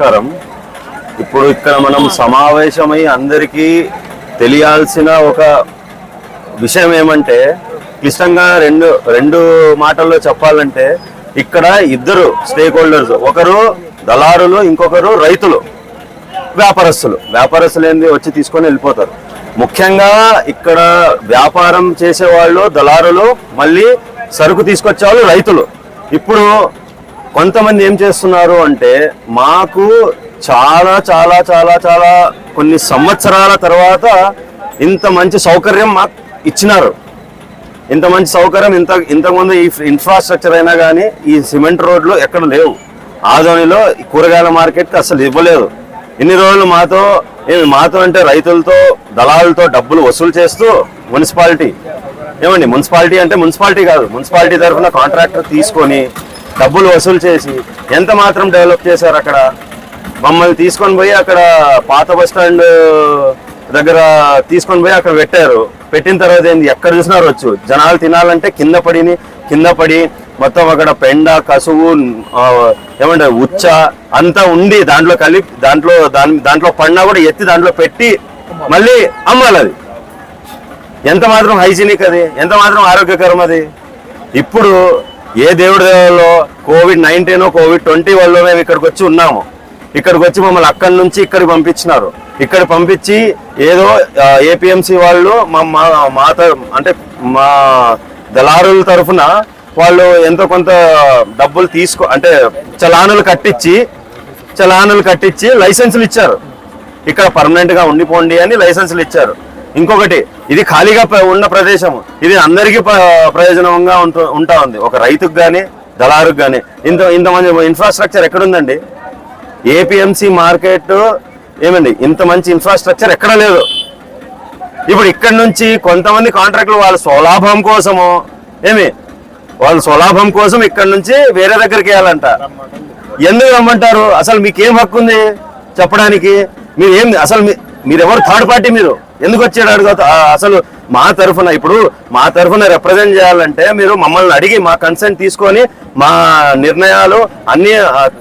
నమస్కారం. ఇప్పుడు ఇక్కడ మనం సమావేశమై అందరికీ తెలియాల్సిన ఒక విషయం ఏమంటే క్లిష్టంగా రెండు రెండు మాటల్లో చెప్పాలంటే ఇక్కడ ఇద్దరు స్టేక్ హోల్డర్స్ ఒకరు దళారులు ఇంకొకరు రైతులు వ్యాపారస్తులు. వ్యాపారస్తులు ఏంది? వచ్చి తీసుకొని వెళ్ళిపోతారు. ముఖ్యంగా ఇక్కడ వ్యాపారం చేసేవాళ్ళు దళారులు మళ్ళీ సరుకు తీసుకొచ్చేవాళ్ళు రైతులు. ఇప్పుడు కొంతమంది ఏం చేస్తున్నారు అంటే మాకు చాలా చాలా చాలా చాలా కొన్ని సంవత్సరాల తర్వాత ఇంత మంచి సౌకర్యం మాకు ఇచ్చినారు. ఇంత మంచి సౌకర్యం ఇంత ఇంతకుముందు ఈ ఇన్ఫ్రాస్ట్రక్చర్ అయినా కానీ ఈ సిమెంట్ రోడ్లు ఎక్కడ లేవు. ఆదోనిలో కూరగాయల మార్కెట్కి అసలు ఇవ్వలేదు. ఇన్ని రోజులు మాతో ఏమి మాతో అంటే రైతులతో దళాలతో డబ్బులు వసూలు చేస్తూ మున్సిపాలిటీ. ఏమండి మున్సిపాలిటీ అంటే మున్సిపాలిటీ కాదు. మున్సిపాలిటీ తరఫున కాంట్రాక్టర్ తీసుకొని డబ్బులు వసూలు చేసి ఎంత మాత్రం డెవలప్ చేశారు అక్కడ? మమ్మల్ని తీసుకొని పోయి అక్కడ పాత బస్ స్టాండ్ దగ్గర తీసుకొని పోయి అక్కడ పెట్టారు. పెట్టిన తర్వాత ఏంది? ఎక్కడ చూసినా వచ్చు జనాలు తినాలంటే కింద పడిని కింద పడి మొత్తం అక్కడ పెండ కసువు ఏమంటే ఏమంటారు ఉచ్చ అంతా ఉండి దాంట్లో కలిపి దాంట్లో దాని దాంట్లో పడినా కూడా ఎత్తి దాంట్లో పెట్టి మళ్ళీ అమ్మాలి అది. ఎంత మాత్రం హైజీనిక్ అది? ఎంత మాత్రం ఆరోగ్యకరం అది? ఇప్పుడు ఏ దేవుడి దేవాలో కోవిడ్ నైన్టీన్ కోవిడ్ ట్వంటీ వల్ల మేము ఇక్కడికి వచ్చి ఉన్నాము. ఇక్కడికి వచ్చి మమ్మల్ని అక్కడి నుంచి ఇక్కడికి పంపించినారు. ఇక్కడ పంపించి ఏదో ఏపీఎంసీ వాళ్ళు మా మా- అంటే మా దళారుల తరఫున వాళ్ళు ఎంతో కొంత డబ్బులు తీసుకో అంటే చలానులు కట్టించి చలానులు కట్టించి లైసెన్సులు ఇచ్చారు. ఇక్కడ పర్మనెంట్గా ఉండిపోండి అని లైసెన్సులు ఇచ్చారు. ఇంకొకటి ఇది ఖాళీగా ఉన్న ప్రదేశం ఇది అందరికీ ప- ప్రయోజనంగా ఉంటూ ఉంటా ఉంది. ఒక రైతుకు కానీ దళారుకు కానీ ఇంత ఇంతమంది ఇన్ఫ్రాస్ట్రక్చర్ ఎక్కడుందండి? ఏపీఎంసీ మార్కెట్ ఏమండి? ఇంత మంచి ఇన్ఫ్రాస్ట్రక్చర్ ఎక్కడ లేదు. ఇప్పుడు ఇక్కడ నుంచి కొంతమంది కాంట్రాక్టులు వాళ్ళ స్వలాభం కోసము ఏమి? వాళ్ళ స్వలాభం కోసం ఇక్కడ నుంచి వేరే దగ్గరికి వెళ్ళాలంట ఎందుకు రమ్మంటారు? అసలు మీకేం హక్కు ఉంది చెప్పడానికి? మీరు ఏం అసలు మీ- మీరెవరు థర్డ్ పార్టీ మీరు? ఎందుకు వచ్చాడు అడుగుతా? అసలు మా తరఫున ఇప్పుడు మా తరఫున రిప్రజెంట్ చేయాలంటే మీరు మమ్మల్ని అడిగి మా కన్సెంట్ తీసుకొని మా నిర్ణయాలు అన్ని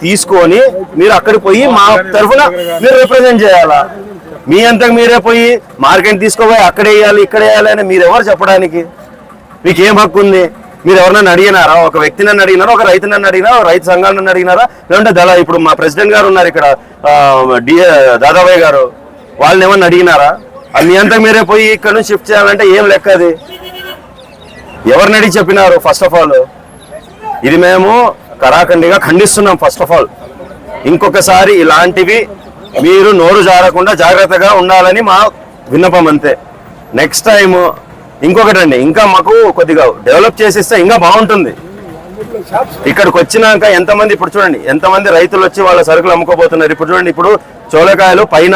తీసుకొని మీరు అక్కడికి పోయి మా తరఫున మీరు రిప్రజెంట్ చేయాలా? మీ అంతకు మీరే పోయి మార్కెట్ తీసుకోపోయి అక్కడ వేయాలి ఇక్కడ వేయాలి అని మీరు ఎవరు చెప్పడానికి? మీకు ఏం హక్కు ఉంది? మీరు ఎవరినైనా అడిగినారా? ఒక వ్యక్తి నన్ను అడిగినారా? ఒక రైతు నన్ను అడిగినారా? రైతు సంఘాలు నన్ను అడిగినారా? లేదంటే దళ ఇప్పుడు మా ప్రెసిడెంట్ గారు ఉన్నారు ఇక్కడ డి డిఏ దాదాబాయ్ గారు వాళ్ళని ఏమన్నా అడిగినారా? మీ అంతకు మీరే పోయి ఇక్కడ నుంచి షిఫ్ట్ చేయాలంటే ఏం లెక్క అది? ఎవరిని అడిగి చెప్పినారు ఫస్ట్ ఆఫ్ ఆల్ ఇది మేము కరాఖండిగా ఖండిస్తున్నాం ఫస్ట్ ఆఫ్ ఆల్ ఇంకొకసారి ఇలాంటివి మీరు నోరు జారకుండా జాగ్రత్తగా ఉండాలని మా విన్నపం అంతే. నెక్స్ట్ టైం ఇంకొకటండి ఇంకా మాకు కొద్దిగా డెవలప్ చేసిస్తే ఇంకా బాగుంటుంది. ఇక్కడికి వచ్చినాక ఎంతమంది ఇప్పుడు చూడండి ఎంతమంది రైతులు వచ్చి వాళ్ళ సరుకులు అమ్ముకోబోతున్నారు. ఇప్పుడు చూడండి ఇప్పుడు చోలకాయలు పైన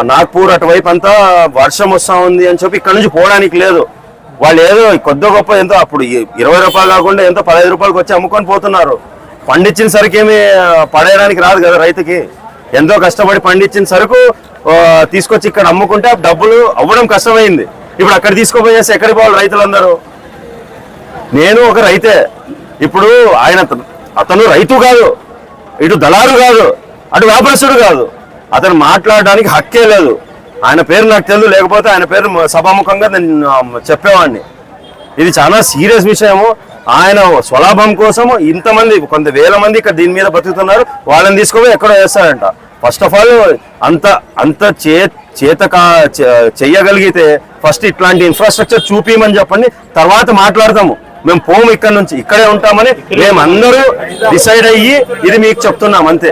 నాగ్పూర్ అటువైపు అంతా వర్షం వస్తా ఉంది అని చెప్పి ఇక్కడ నుంచి పోవడానికి లేదు. వాళ్ళు ఏదో కొద్ది గొప్ప ఎంతో అప్పుడు ఇరవై రూపాయలు కాకుండా ఎంతో పదహైదు రూపాయలకి వచ్చి అమ్ముకొని పోతున్నారు. పండించిన సరుకు ఏమి పడేయడానికి రాదు కదా రైతుకి. ఎంతో కష్టపడి పండించిన సరుకు తీసుకొచ్చి ఇక్కడ అమ్ముకుంటే డబ్బులు అవ్వడం కష్టమైంది. ఇప్పుడు అక్కడ తీసుకోపోయేసి ఎక్కడికి పోవాలి రైతులందరూ? నేను ఒక రైతే. ఇప్పుడు ఆయన అతను- అతను రైతు కాదు. ఇటు దళారు కాదు. అటు వ్యాపారస్తుడు కాదు. అతను మాట్లాడడానికి హక్కే లేదు. ఆయన పేరు నాకు తెలియదు లేకపోతే ఆయన పేరు సభాముఖంగా నేను చెప్పేవాడిని. ఇది చాలా సీరియస్ విషయము. ఆయన స్వలాభం కోసం ఇంతమంది కొంత వేల మంది ఇక్కడ దీని మీద బతుకుతున్నారు. వాళ్ళని తీసుకుపోయి ఎక్కడో వేస్తారంట. ఫస్ట్ ఆఫ్ ఆల్ అంత అంత చే చేత చే- చెయ్యగలిగితే ఫస్ట్ ఇట్లాంటి ఇన్ఫ్రాస్ట్రక్చర్ చూపించమని చెప్పండి. తర్వాత మాట్లాడతాము. మేము పోము ఇక్కడ నుంచి ఇక్కడే ఉంటామని మేము అందరూ డిసైడ్ అయ్యి ఇది మీకు చెప్తున్నాం అంతే.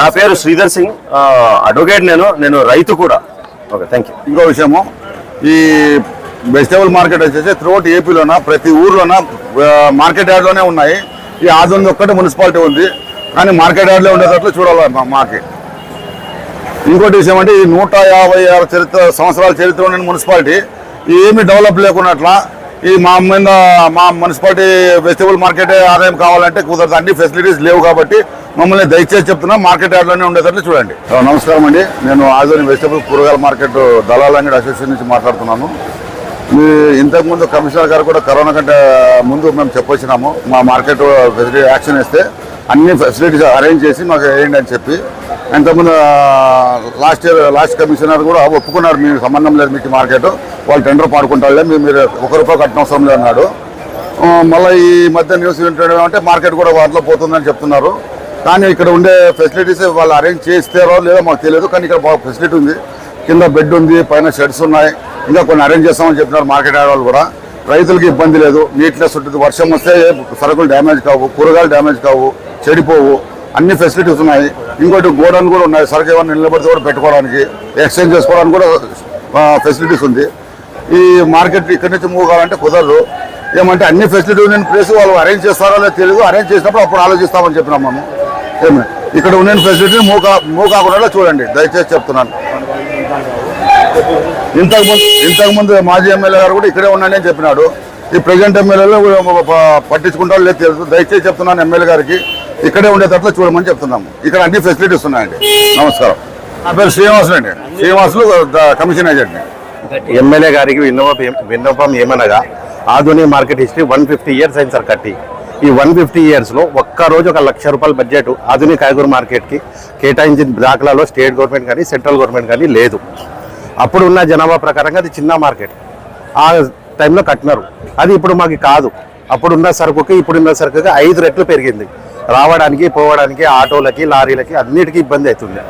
నా పేరు శ్రీధర్ సింగ్. అడ్వకేట్ నేను నేను రైతు కూడా. ఓకే థ్యాంక్ యూ ఇంకో విషయము ఈ వెజిటేబుల్ మార్కెట్ వచ్చేసి త్రూఅవుట్ ఏపీలోన ప్రతి ఊర్లోన మార్కెట్ యార్డ్లోనే ఉన్నాయి. ఈ ఆదోని ఒక్కటే మున్సిపాలిటీ ఉంది. కానీ మార్కెట్ యార్డ్లో ఉండేటట్లు చూడాలి మాకి. ఇంకోటి విషయం అంటే ఈ నూట యాభై ఆరు చరిత్ర సంవత్సరాల చరిత్ర ఉన్న మున్సిపాలిటీ ఏమి డెవలప్ లేకున్నట్లా ఈ మా మీద మా మున్సిపాలిటీ వెజిటబుల్ మార్కెట్ ఆదాయం కావాలంటే కుదరదు. అన్ని ఫెసిలిటీస్ లేవు కాబట్టి మమ్మల్ని దయచేసి చెప్తున్నా మార్కెట్ యార్డ్లోనే ఉండేటట్లు చూడండి. నమస్కారం అండి. నేను ఆదోని వెజిటేబుల్ కూరగాయల మార్కెట్ దళాలంగడి అసోసియేషన్ నుంచి మాట్లాడుతున్నాను. మీ ఇంతకుముందు కమిషనర్ గారు కూడా కరోనా కంటే ముందు మేము చెప్పొచ్చినాము. మా మార్కెట్ ఫెసిలిటీ యాక్షన్ ఇస్తే అన్ని ఫెసిలిటీస్ అరేంజ్ చేసి మాకు వేయండి అని చెప్పి. ఇంతకుముందు లాస్ట్ ఇయర్ లాస్ట్ కమిషనర్ కూడా ఒప్పుకున్నారు మీకు సంబంధం లేదు మీకు మార్కెట్ వాళ్ళు టెండర్ పాడుకుంటారులే మీరు మీరు ఒక రూపాయి కట్టిన అవసరం లేదు అన్నాడు మళ్ళీ ఈ మధ్య న్యూస్ వింటడం అంటే మార్కెట్ కూడా వాటిలో పోతుందని చెప్తున్నారు. కానీ ఇక్కడ ఉండే ఫెసిలిటీస్ వాళ్ళు అరేంజ్ చేస్తారో లేదో మాకు తెలియదు కానీ ఇక్కడ బాగా ఫెసిలిటీ ఉంది. కింద బెడ్ ఉంది పైన షెడ్స్ ఉన్నాయి. ఇంకా కొన్ని అరేంజ్ చేస్తామని చెప్తున్నారు మార్కెట్ వాళ్ళు కూడా. రైతులకి ఇబ్బంది లేదు నీట్నెస్ ఉంటుంది. వర్షం వస్తే సరుకులు డ్యామేజ్ కావు కూరగాయలు డ్యామేజ్ కావు. చెడిపోవు. అన్ని ఫెసిలిటీస్ ఉన్నాయి. ఇంకోటి గోడౌన్ కూడా ఉన్నాయి. సరుకు ఏమైనా నిలబడితే కూడా పెట్టుకోవడానికి ఎక్స్చేంజ్ చేసుకోవడానికి కూడా ఫెసిలిటీస్ ఉంది. ఈ మార్కెట్ ఇక్కడి నుంచి మూవ్ కావాలంటే కుదరదు. ఏమంటే అన్ని ఫెసిలిటీ ఉన్న ప్లేస్ వాళ్ళు అరేంజ్ చేస్తారో లేదో తెలియదు. అరేంజ్ చేసినప్పుడు అప్పుడు ఆలోచిస్తామని చెప్పినాం మనం. ఏమి? ఇక్కడ ఉన్న ఫెసిలిటీ మూవ్ కా మూవ్ కాకుండా చూడండి. దయచేసి చెప్తున్నాను. ఇంతకుముందు ఇంతకుముందు మాజీ ఎమ్మెల్యే గారు కూడా ఇక్కడే ఉన్నానని చెప్పినాడు. ఈ ప్రజెంట్ ఎమ్మెల్యేలో పట్టించుకుంటారో లేదు తెలుసు దయచేసి చెప్తున్నాను ఎమ్మెల్యే గారికి. ఇక్కడే ఉండేటట్లు చూడమని చెప్తున్నాము. ఇక్కడ అన్ని ఫెసిలిటీస్ ఉన్నాయండి. నమస్కారం. నా పేరు శ్రీనివాసులు అండి. శ్రీనివాసులు కమిషన్ ఏజెంట్ని ఎమ్మెల్యే గారికి విన్నపం విన్నపం ఏమనగా ఆధునిక market history one fifty years అయింది సార్ కట్టి. ఈ వన్ ఫిఫ్టీ ఇయర్స్లో ఒక్క రోజు ఒక లక్ష రూపాయల బడ్జెట్ ఆధునిక కాయగూర మార్కెట్కి కేటాయించిన దాఖలాలో స్టేట్ గవర్నమెంట్ కానీ సెంట్రల్ గవర్నమెంట్ కానీ లేదు. అప్పుడు ఉన్న జనాభా ప్రకారంగా అది చిన్న మార్కెట్ ఆ టైంలో కట్టినారు. అది ఇప్పుడు మాకు కాదు. అప్పుడున్న సరుకుకి ఇప్పుడున్న సరుకుకి ఐదు రెట్లు పెరిగింది. రావడానికి పోవడానికి ఆటోలకి లారీలకి అన్నిటికీ ఇబ్బంది అవుతుంది.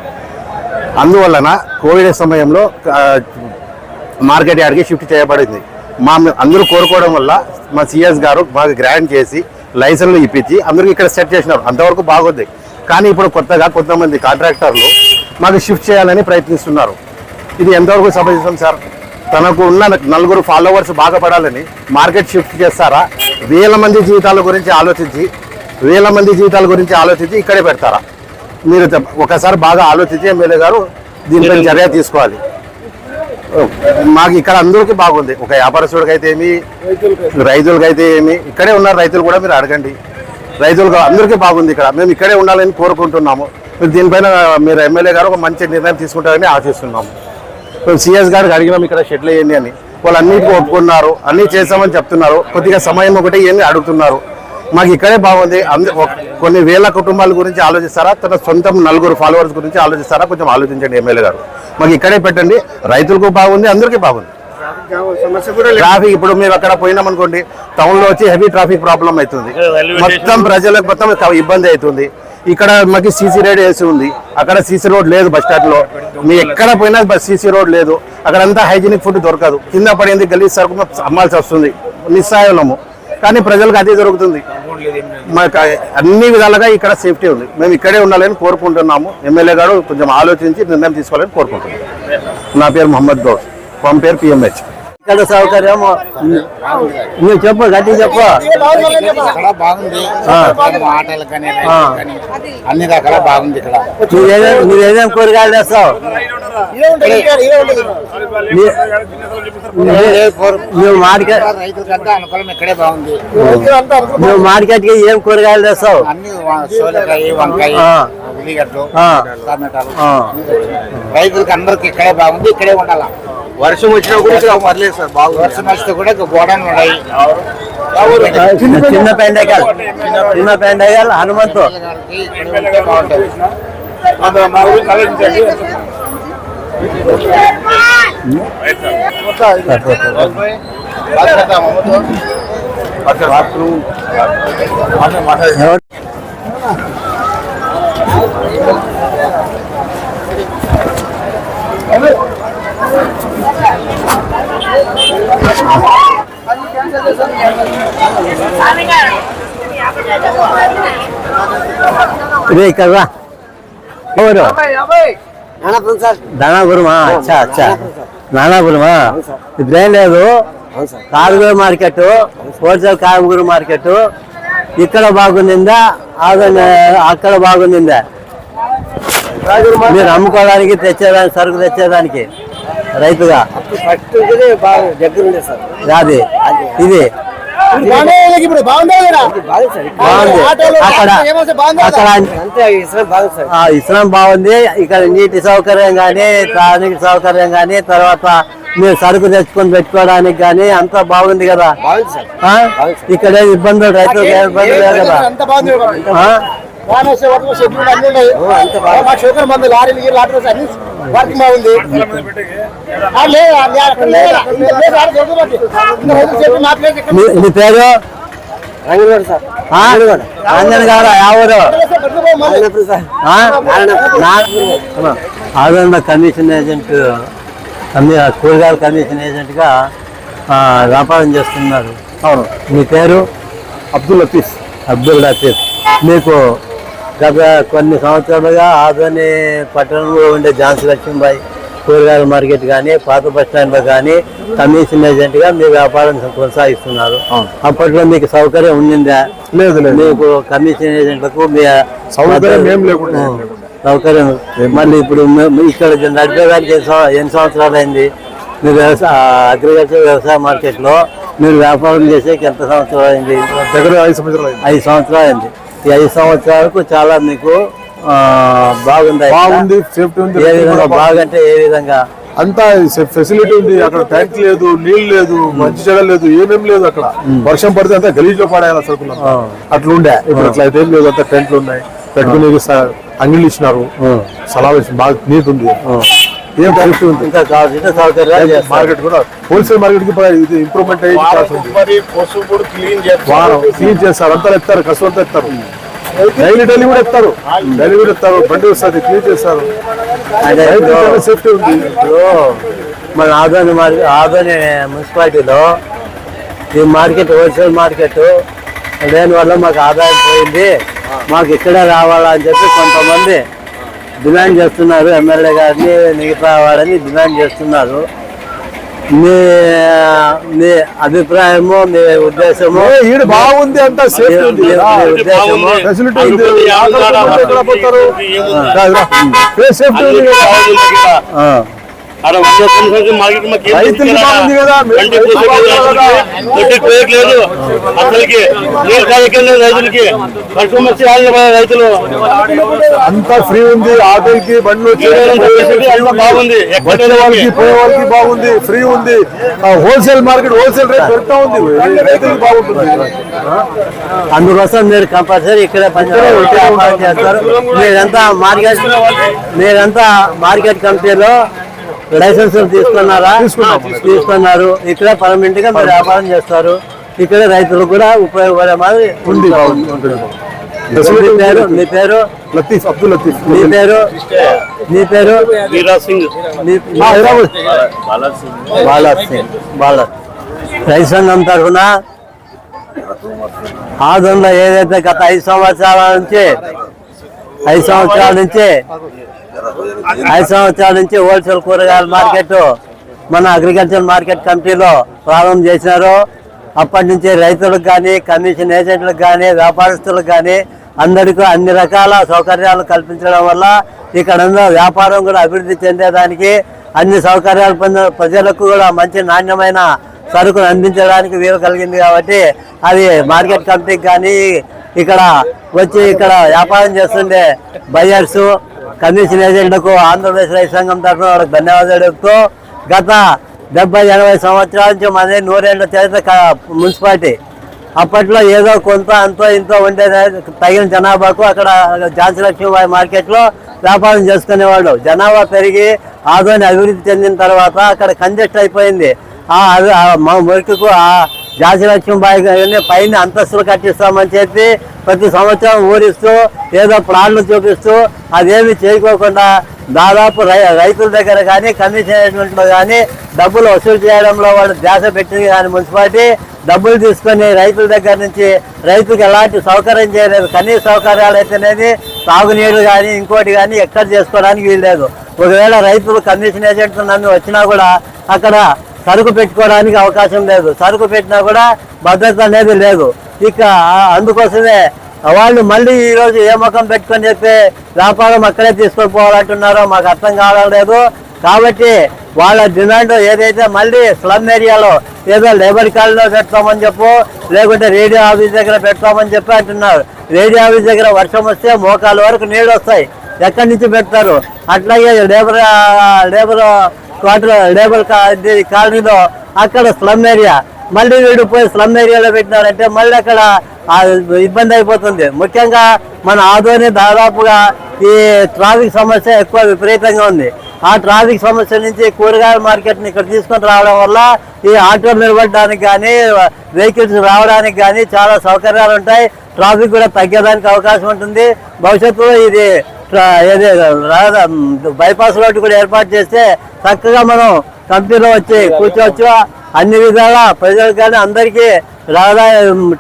అందువలన కోవిడ్ సమయంలో మార్కెట్ యార్డ్కి షిఫ్ట్ చేయబడింది. మా అందరూ కోరుకోవడం వల్ల మా సిఎస్ గారు మాకు గ్రాండ్ చేసి లైసెన్స్లు ఇప్పించి అందరికి ఇక్కడ సెట్ చేసినారు. అంతవరకు బాగుంది. కానీ ఇప్పుడు కొత్తగా కొంతమంది కాంట్రాక్టర్లు మాకు షిఫ్ట్ చేయాలని ప్రయత్నిస్తున్నారు. ఇది ఎంతవరకు సమంజసం సార్? తనకు ఉన్న నలుగురు ఫాలోవర్స్ బాగుపడాలని మార్కెట్ షిఫ్ట్ చేస్తారా? వేల మంది జీవితాల గురించి ఆలోచించి వేల మంది జీవితాల గురించి ఆలోచించి ఇక్కడే పెడతారా? మీరు ఒకసారి బాగా ఆలోచించి ఎమ్మెల్యే గారు దీనిపై చర్య తీసుకోవాలి. మాకు ఇక్కడ అందరికీ బాగుంది. ఒక వ్యాపారస్తుడికి అయితే ఏమి రైతులకి అయితే ఏమి ఇక్కడే ఉన్నారు రైతులు కూడా మీరు అడగండి. రైతులకు అందరికీ బాగుంది ఇక్కడ. మేము ఇక్కడే ఉండాలని కోరుకుంటున్నాము. దీనిపైన మీరు ఎమ్మెల్యే గారు ఒక మంచి నిర్ణయం తీసుకుంటారని ఆశిస్తున్నాము. మేము సిఎస్ గారికి అడిగినాం ఇక్కడ షెడ్లు వేయండి అని. వాళ్ళు అన్నిటికీ ఒప్పుకున్నారు. అన్నీ చేస్తామని చెప్తున్నారు. కొద్దిగా సమయం ఒకటి ఏంది అడుగుతున్నారు. మాకు ఇక్కడే బాగుంది. కొన్ని వేల కుటుంబాల గురించి ఆలోచిస్తారా? తన సొంతం నలుగురు ఫాలోవర్స్ గురించి ఆలోచిస్తారా? కొంచెం ఆలోచించండి ఎమ్మెల్యే గారు. మాకు ఇక్కడే పెట్టండి. రైతులకు బాగుంది అందరికీ బాగుంది. ట్రాఫిక్ ఇప్పుడు మీరు అక్కడ పోయినాం అనుకోండి టౌన్లో వచ్చి హెవీ ట్రాఫిక్ ప్రాబ్లం అవుతుంది. మొత్తం ప్రజలకు మొత్తం ఇబ్బంది అవుతుంది. ఇక్కడ మాకు సీసీ రోడ్ వేసి ఉంది. అక్కడ సీసీ రోడ్ లేదు బస్ స్టాండ్లో. మీ ఎక్కడ పోయినా బస్ సీసీ రోడ్ లేదు. అక్కడ అంతా హైజీనిక్ ఫుడ్ దొరకదు. కింద పడింది గలీజ్ సరుకు అమ్మాల్సి వస్తుంది. నిస్సాయలము కానీ ప్రజలకు అదే దొరుకుతుంది మాకు అన్ని విధాలుగా ఇక్కడ సేఫ్టీ ఉంది. మేము ఇక్కడే ఉండాలని కోరుకుంటున్నాము. ఎమ్మెల్యే గారు కొంచెం ఆలోచించి నిర్ణయం తీసుకోవాలని కోరుకుంటున్నాం. నా పేరు మొహమ్మద్ గౌడ్. ఫామ్ పేరు పిఎంహెచ్. ఇక్కడ సౌకర్యం నువ్వు చెప్పు గట్టి చెప్పు. అన్ని రకాల బాగుంది ఇక్కడ. నువ్వేదే నువ్వేదేం కూరగాయలు నువ్వు మార్కెట్ రైతులకంతా అనుకూలం ఇక్కడే బాగుంది. నువ్వు మార్కెట్కి ఏం కూరగాయలు తెస్తావు. రైతులకి అందరికి ఇక్కడే బాగుంది ఇక్కడే ఉండాల? వర్షం వచ్చినా కూడా పర్లేదు సార్ వర్షం వస్తే కూడా గోడౌన్ ఉన్నాయి. చిన్న పెండకాయలు. చిన్న పెండకాయలు హనుమంతు. పిల్లగాళ్ళకి ఇక్కడ ఉంటే బాగుంటుంది ఇక్కడ ఎవరు? దానాపురమా అచ్చా అచ్చా. దానాపురమా ఇప్పుడేం లేదు. కారుగూరు మార్కెట్ హోల్సేల్ కారుగూరు మార్కెట్. ఇక్కడ బాగుందిందా? అక్కడ బాగుందిందా? మీరు అమ్ముకోవడానికి తెచ్చేదానికి సరుకు తెచ్చేదానికి. రైతుగా? అది ఇది ఇస్లాం బాగుంది ఇక్కడ నీటి సౌకర్యం కానీ త్రాగునీటి సౌకర్యం కానీ తర్వాత మీరు సరుకు తెచ్చుకొని పెట్టుకోవడానికి కానీ అంతా బాగుంది కదా? ఇక్కడ ఇబ్బందులు రైతులకు ఏ ఇబ్బంది లేదు కదా? వాన వస్తే వర్క్ షెడ్యూల్ అన్ని ఉన్నాయి. మా షుగర్ మంది లారీలు గీరీలు ఆటోస్ అన్ని వర్క్ బాగుంది నీ పేరు? రంగంగోడ సార్. ఆ? రంజన్ గారు? ఎవరు. ఆదరణ కమిషన్ ఏజెంట్ కూరగాయల కమిషన్ ఏజెంట్గా ఆ, వ్యాపారం చేస్తున్నారు. అవును. మీ పేరు? అబ్దుల్ లతీఫ్. అబ్దుల్ లతీఫ్. మీకు గత కొన్ని సంవత్సరాలుగా ఆదోని పట్టణంలో ఉండే ఝాన్సీ లక్ష్మీబాయి కూరగాయల మార్కెట్ కానీ పాత బస్ స్టాండ్లో కానీ కమిషన్ ఏజెంట్గా మీ వ్యాపారం కొనసాగిస్తున్నారు. అప్పట్లో మీకు సౌకర్యం ఉండిందా? లేదు మీకు కమిషన్ ఏజెంట్లకు మీ సౌకర్యం ఏం లేకుండా ఆ, సౌకర్యం మళ్ళీ ఇప్పుడు మే- మీ ఇక్కడ నడిపేదానికి ఎన్ని సంవ- ఎన్ని సంవత్సరాలు అయింది మీరు వ్యవసాయ అగ్రికల్చర్ వ్యవసాయ మార్కెట్లో మీరు వ్యాపారం చేసేకి ఎంత సంవత్సరాలు అయింది దగ్గర ఐదు సంవత్సరాలు ఐదు సంవత్సరాలు అయింది ఈ ఐదు సంవత్సరాలకు చాలా మీకు బాగుంది. బాగుంది సేఫ్టీ ఉంది ఏ విధంగా బాగంటే ఏ విధంగా? అంతా ఫెసిలిటీ ఉంది అక్కడ ట్యాంక్ లేదు నీళ్ళు లేదు మంచి చెడ లేదు ఏమేం లేదు అక్కడ. వర్షం పడితే అంతా గలీజ్లో పడేయాలి సరుకులు. అట్లా ఉండే ఇప్పుడు అట్లా అయితే ఏం లేదు అంతా టెంట్లు ఉన్నాయి. పెట్టుకునే అంగిళ్ళు ఇచ్చినారు. బాగా నీట్ ఉంది. ఏం సేఫ్టీ ఉంది ఇంకా కావాల్సిన సౌకర్యాలు చేస్తారు. మార్కెట్ కూడా హోల్సేల్ మార్కెట్కి బాగా ఇది ఇంప్రూవ్మెంట్ అయ్యి ఉంది. వారం క్లీన్ చేస్తారు. అంతా ఎత్తారు కసువు అంతా ఎత్తారు డైలీ డైలీ కూడా ఎత్తారు. డైలీ కూడా ఎత్తారు. బండి వస్తుంది క్లీన్ చేస్తారు. అదే సేఫ్టీ ఉంది. ఇప్పుడు మన ఆదోని మార్కెట్ ఆదోని మున్సిపాలిటీలో ఈ మార్కెట్ హోల్సేల్ మార్కెట్ లేని వల్ల మాకు ఆదాయం పోయింది. మాకు ఇక్కడే రావాలా అని చెప్పి కొంతమంది డిమాండ్ చేస్తున్నారు ఎమ్మెల్యే గారిని మిగతా వాడని డిమాండ్ చేస్తున్నారు. మీ మీ అభిప్రాయము మీ ఉద్దేశము ఈడ బాగుంది అంతా ఉద్దేశము. ఫెసిలిటీ ఉంది. సేఫ్టీ ఏం పోయట్లేదు అసలుకి నీరు కార్యక్రమం రైతులకి. వర్షం వచ్చి రైతులు. అంతా ఫ్రీ ఉంది ఆటోలకి బండ్లు బాగుంది. వచ్చే వాళ్ళకి పోయే వాళ్ళకి బాగుంది ఫ్రీ ఉంది. హోల్సేల్ మార్కెట్ హోల్సేల్ రేట్ పెడతా ఉంది. రైతులకి బాగుంటుంది. అందుకోసం మీరు కంపల్సరీ ఇక్కడే పంచాయతీ వచ్చి వ్యాపారం చేస్తారు. మీరంతా మార్కెట్ మీరంతా మార్కెట్ కమిటీలో లైసెన్స్ తీసుకున్నారా? తీసుకున్నారు? ఇక్కడే పర్మనెంట్గా మీరు వ్యాపారం చేస్తారు. ఇక్కడ రైతులకు కూడా ఉపయోగపడే మాదిరి ఉంది. మీ పేరు మీ పేరు? లతీఫ్ అబ్దుల్ లతీఫ్. మీ పేరు? పేరు? వీరాజ్ సింగ్. మీ మీ పేరు? బాలాజ్ సింగ్. బాలాజ్ రైతు సంఘం తరఫున ఆదంలో ఏదైతే గత ఐదు సంవత్సరాల నుంచి ఐదు సంవత్సరాల నుంచి ఐదు సంవత్సరాల నుంచి హోల్సేల్ కూరగాయల మార్కెట్ మన అగ్రికల్చర్ మార్కెట్ కమిటీలో ప్రారంభం చేసినారు. అప్పటి నుంచి రైతులకు కానీ కమిషన్ ఏజెంట్లకు కానీ వ్యాపారస్తులకు కానీ అందరికీ అన్ని రకాల సౌకర్యాలు కల్పించడం వల్ల ఇక్కడ ఉన్న వ్యాపారం కూడా అభివృద్ధి చెందేదానికి అన్ని సౌకర్యాలు పొందిన ప్రజలకు కూడా మంచి నాణ్యమైన సరుకులు అందించడానికి వీలు కలిగింది కాబట్టి అది మార్కెట్ కమిటీకి కానీ ఇక్కడ వచ్చి ఇక్కడ వ్యాపారం చేస్తుండే బయ్యర్స్ కమిషన్ ఏజెంట్లకు ఆంధ్రప్రదేశ్ రైతు సంఘం తరఫున వాళ్ళకి ధన్యవాదాలు చెప్తూ గత డెబ్బై ఎనభై సంవత్సరాల నుంచి మనది నూరేళ్ళ చరిత్ర మున్సిపాలిటీ. అప్పట్లో ఏదో కొంత అంతో ఇంతో ఉండే తగిన జనాభాకు అక్కడ ఝాన్సీ లక్ష్మీబాయి మార్కెట్లో వ్యాపారం చేసుకునేవాళ్ళు. జనాభా పెరిగి ఆదోని అభివృద్ధి చెందిన తర్వాత అక్కడ కంజెస్ట్ అయిపోయింది. ఆ అది ఆ మా మురికికు ఆ ఝాన్సీ గారిని పైన అంతస్తులు కట్టిస్తామని చెప్పి ప్రతి సంవత్సరం ఊరిస్తూ ఏదో ప్లాన్లు చూపిస్తూ అదేమి చేయకోకుండా దాదాపు రై రైతుల దగ్గర కానీ కమిషన్ ఏజెంట్లో కానీ డబ్బులు వసూలు చేయడంలో వాళ్ళు ధ్యాస పెట్టింది కానీ మున్సిపాలిటీ డబ్బులు తీసుకొని రైతుల దగ్గర నుంచి రైతులకు ఎలాంటి సౌకర్యం చేయలేదు. కనీస సౌకర్యాలు అయితేనేది తాగునీరు కానీ ఇంకోటి కానీ ఎక్కడ చేసుకోవడానికి వీల్లేదు. ఒకవేళ రైతులు కమిషన్ ఏజెంట్లు నమ్మి వచ్చినా కూడా అక్కడ సరుకు పెట్టుకోవడానికి అవకాశం లేదు. సరుకు పెట్టినా కూడా భద్రత అనేది లేదు. ఇక అందుకోసమే వాళ్ళు మళ్ళీ ఈరోజు ఏ ముఖం పెట్టుకొని చెప్పి వ్యాపారం అక్కడే తీసుకొని పోవాలంటున్నారో మాకు అర్థం కావడం లేదు కాబట్టి వాళ్ళ డిమాండ్ ఏదైతే మళ్ళీ స్లమ్ ఏరియాలో ఏదో లేబర్ కాలనీలో పెడతామని చెప్పు లేకుంటే రేడియో ఆఫీస్ దగ్గర పెడతామని చెప్పి అంటున్నారు. రేడియో ఆఫీస్ దగ్గర వర్షం వస్తే మోకాలు వరకు నీళ్ళు వస్తాయి. ఎక్కడి నుంచి పెడతారు? అట్లాగే లేబర్ లేబర్ క్వార్టర్ లేబర్ కాలనీలో అక్కడ స్లమ్ ఏరియా. మళ్ళీ వీడు పోయి స్లమ్ ఏరియాలో పెట్టినారంటే మళ్ళీ అక్కడ ఇబ్బంది అయిపోతుంది. ముఖ్యంగా మన ఆదోని దాదాపుగా ఈ ట్రాఫిక్ సమస్య ఎక్కువ విపరీతంగా ఉంది. ఆ ట్రాఫిక్ సమస్య నుంచి కూరగాయల మార్కెట్ని ఇక్కడ తీసుకొని రావడం వల్ల ఈ ఆటో నిలబడడానికి కానీ వెహికల్స్ రావడానికి కానీ చాలా సౌకర్యాలు ఉంటాయి. ట్రాఫిక్ కూడా తగ్గేదానికి అవకాశం ఉంటుంది. భవిష్యత్తులో ఇది ఏది బైపాస్ రోడ్డు కూడా ఏర్పాటు చేస్తే చక్కగా మనం కంపెనీలో వచ్చి కూర్చోవచ్చు అన్ని విధాలా ప్రజలకు కానీ అందరికీ రాదా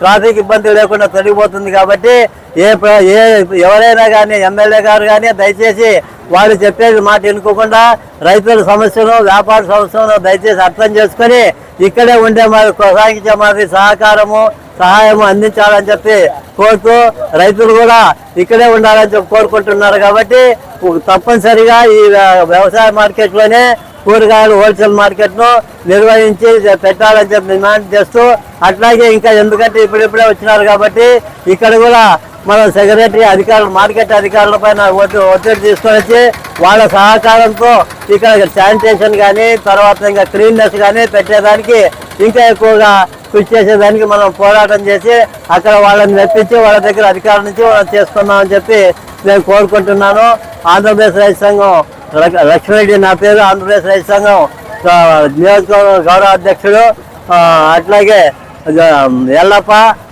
ట్రాఫిక్ ఇబ్బంది లేకుండా తొలగిపోతుంది కాబట్టి ఏ ఏ ఎవరైనా కానీ ఎమ్మెల్యే గారు కానీ దయచేసి వాళ్ళు చెప్పేది మాట ఎన్నుకోకుండా రైతుల సమస్యను వ్యాపార సమస్యను దయచేసి అర్థం చేసుకొని ఇక్కడే ఉండే మరి కొనసాగించే మరి సహకారము సహాయం అందించాలని చెప్పి కోరుతూ రైతులు కూడా ఇక్కడే ఉండాలని చెప్పి కోరుకుంటున్నారు కాబట్టి తప్పనిసరిగా ఈ వ్యవసాయ మార్కెట్లోనే కూరగాయలు హోల్సేల్ మార్కెట్ను నిర్వహించి పెట్టాలని చెప్పి డిమాండ్ చేస్తూ అట్లాగే ఇంకా ఎందుకంటే ఇప్పుడిప్పుడే వచ్చినారు కాబట్టి ఇక్కడ కూడా మన సెక్రటరీ అధికారులు మార్కెట్ అధికారుల పైన ఒత్తిడి తీసుకొని వచ్చి వాళ్ళ సహకారంతో ఇక్కడ శానిటేషన్ కానీ తర్వాత ఇంకా క్లీన్నెస్ కానీ పెట్టేదానికి ఇంకా ఎక్కువగా కృషి చేసేదానికి మనం పోరాటం చేసి అక్కడ వాళ్ళని మెప్పించి వాళ్ళ దగ్గర అధికారుల నుంచి మనం చేసుకుందామని చెప్పి నేను కోరుకుంటున్నాను. ఆంధ్రప్రదేశ్ రైతు సంఘం లక్- లక్ష్మీరెడ్డి నా పేరు. ఆంధ్రప్రదేశ్ రైతు సంఘం ఆ, నియోజకవర్గ గౌరవ అధ్యక్షుడు అట్లాగే ఎల్లప్ప